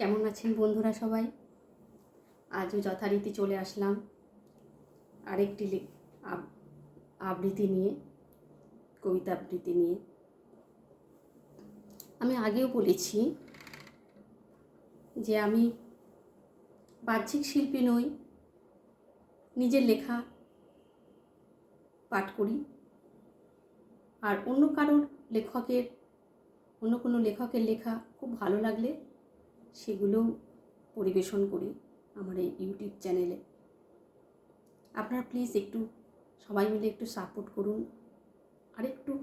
কেমন আছেন বন্ধুরা সবাই? আজও যথারীতি চলে আসলাম আরেকটি আবৃত্তি নিয়ে, কবিতা আবৃত্তি নিয়ে। আমি আগেও বলেছি যে আমি বাহ্যিক শিল্পী নই, নিজের লেখা পাঠ করি। আর অন্য কারোর লেখকের, অন্য কোনো লেখকের লেখা খুব ভালো লাগলে সেগুলোও পরিবেশন করি আমার এই ইউটিউব চ্যানেলে। আপনারা প্লিজ একটু সবাই মিলে একটু সাপোর্ট করুন। আর একটু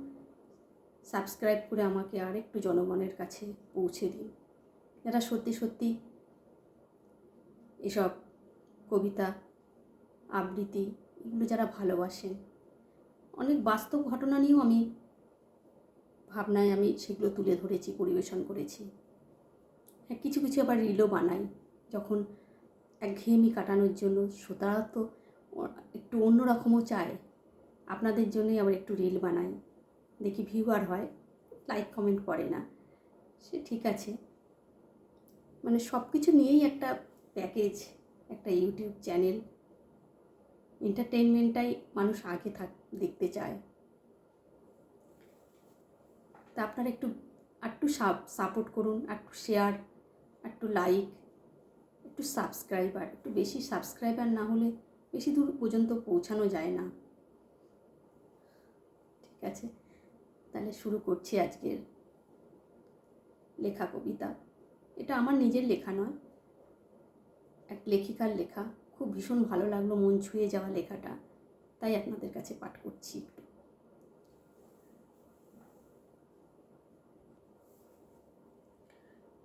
সাবস্ক্রাইব করে আমাকে আর একটু জনগণের কাছে পৌঁছে দিন। যারা সত্যি সত্যি এসব কবিতা, আবৃত্তি এগুলো যারা ভালোবাসেন, অনেক বাস্তব ঘটনা নিয়েও আমি ভাবনায় আমি সেগুলো তুলে ধরেছি, পরিবেশন করেছি। হ্যাঁ কিছু কিছু আবার রিলও বানাই। যখন একঘেয়েমি কাটানোর জন্য শ্রোতারা তো একটু অন্যরকমও চায়। আপনাদের জন্যই আবার একটু রিল বানাই। দেখি ভিউয়ার হয়, লাইক কমেন্ট করে না। সে ঠিক আছে। মানে সব কিছু নিয়েই একটা প্যাকেজ, একটা ইউটিউব চ্যানেল। এন্টারটেনমেন্টটাই মানুষ আগে থাক, দেখতে চায়। তা আপনারা একটু, আর একটু সাপোর্ট করুন একটু শেয়ার একটু লাইক একটু সাবস্ক্রাইবার একটু বেশি সাবস্ক্রাইবার না হলে বেশি দূর পর্যন্ত পৌঁছানো যায় না। ঠিক আছে? তাহলে শুরু করছি আজকের লেখা কবিতা এটা আমার নিজের লেখা নয়, এক লেখিকার লেখা। খুব ভীষণ ভালো লাগল মন ছুঁয়ে যাওয়া লেখাটা। তাই আপনাদের কাছে পাঠ করছি একটু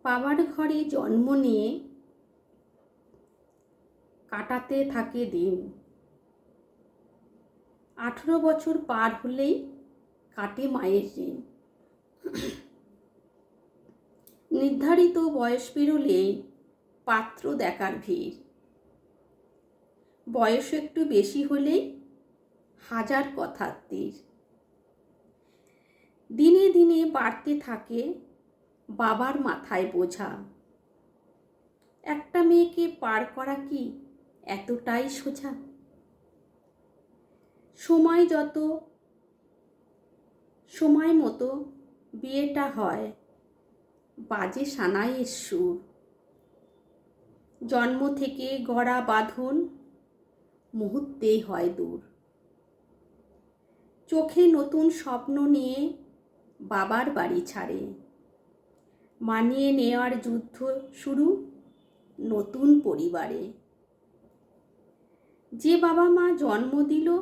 বাবার ঘরে জন্ম নিয়ে কাটাতে থাকে দিন। আঠেরো বছর পার হলেই কাটে মায়ের ঋণ নির্ধারিত বয়স পেরোলেই পাত্র দেখার ভিড়। বয়স একটু বেশি হলেই হাজার কথার তীর। দিনে দিনে বাড়তে থাকে বাবার মাথায় বোঝা। একটা মেয়েকে পার করা কি এতটাই সোজা? সময় যত, সময় মতো বিয়েটা হয়, বাজে সানাইয়ের সুর। জন্ম থেকে গড়া বাঁধন মুহূর্তেই হয় দূর। চোখে নতুন স্বপ্ন নিয়ে বাবার বাড়ি ছাড়ে। মানিয়ে নেওয়ার যুদ্ধ শুরু নতুন পরিবারে। যে বাবা মা জন্ম দিল,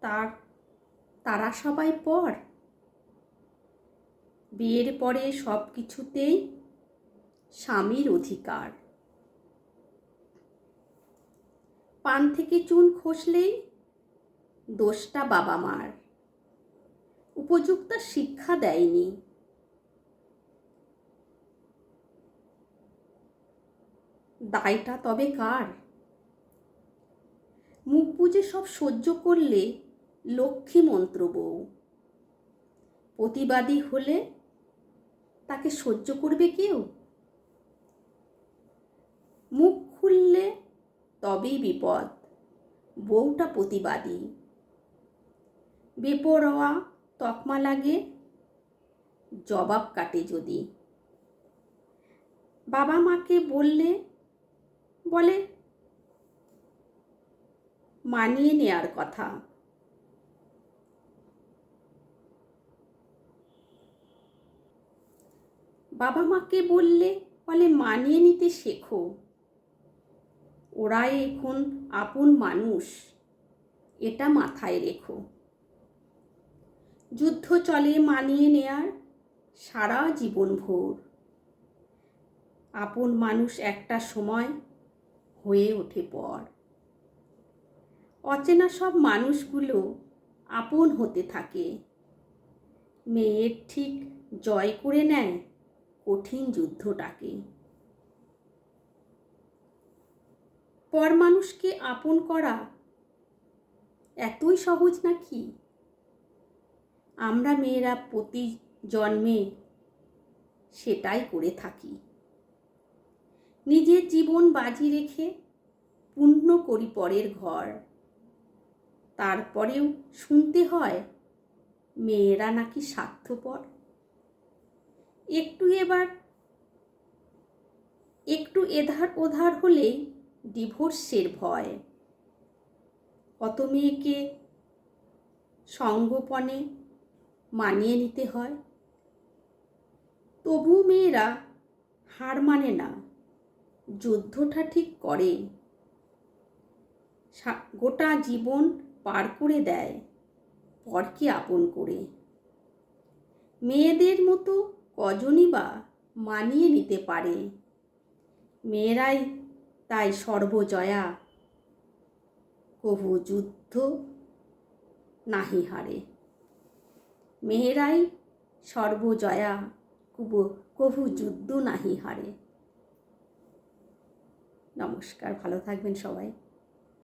তার, তারা সবাই পর। বিয়ের পরে সব কিছুতেই স্বামীর অধিকার। পান থেকে চুন খসলেই দোষটা বাবা মার। উপযুক্ত শিক্ষা দেয়নি। দায়টা তবে কার? মুখ বুজে সব সহ্য করলে লক্ষ্মী মন্ত্র বউ। প্রতিবাদী হলে তাকে সহ্য করবে কেউ? মুখ খুললে তবেই বিপদ, বউটা প্রতিবাদী। বেপরোয়া তকমা লাগে, জবাব কাটে যদি। বাবা মাকে বললে বলে। মানিয়ে নেয়ার কথা। বাবা মাকে বললে, বলে, মানিয়ে নিতে শেখো। ওরাই এখন আপন মানুষ। এটা মাথায় রেখো। যুদ্ধ চলে মানিয়ে নেয়ার সারা জীবন ভোর আপন মানুষ একটা সময় হয়ে ওঠে পর অচেনা সব মানুষগুলো আপন হতে থাকে। মেয়ের ঠিক জয় করে নেয় কঠিন যুদ্ধটাকে। পর মানুষকে আপন করা এতই সহজ নাকি? আমরা মেয়েরা প্রতি জন্মে সেটাই করে থাকি। নিজের জীবন বাজি রেখে পূর্ণ করি পরের ঘর। তারপরেও শুনতে হয়, মেয়েরা নাকি স্বার্থপর। একটু এবার, একটু এধার ওধার হলেই ডিভোর্সের ভয়। কত মেয়েকে সঙ্গোপনে মানিয়ে নিতে হয়। তবু মেয়েরা হার মানে না। যুদ্ধটা ঠিক করে। গোটা জীবন পার করে দেয়, পরকে আপন করে। মেয়েদের মতো কজনই বা মানিয়ে নিতে পারে। মেয়েরাই তাই সর্বজয়া। কভু যুদ্ধ নাহি হারে। মেয়েরাই সর্বজয়া কভু যুদ্ধ নাহি হারে। নমস্কার ভালো থাকবেন সবাই।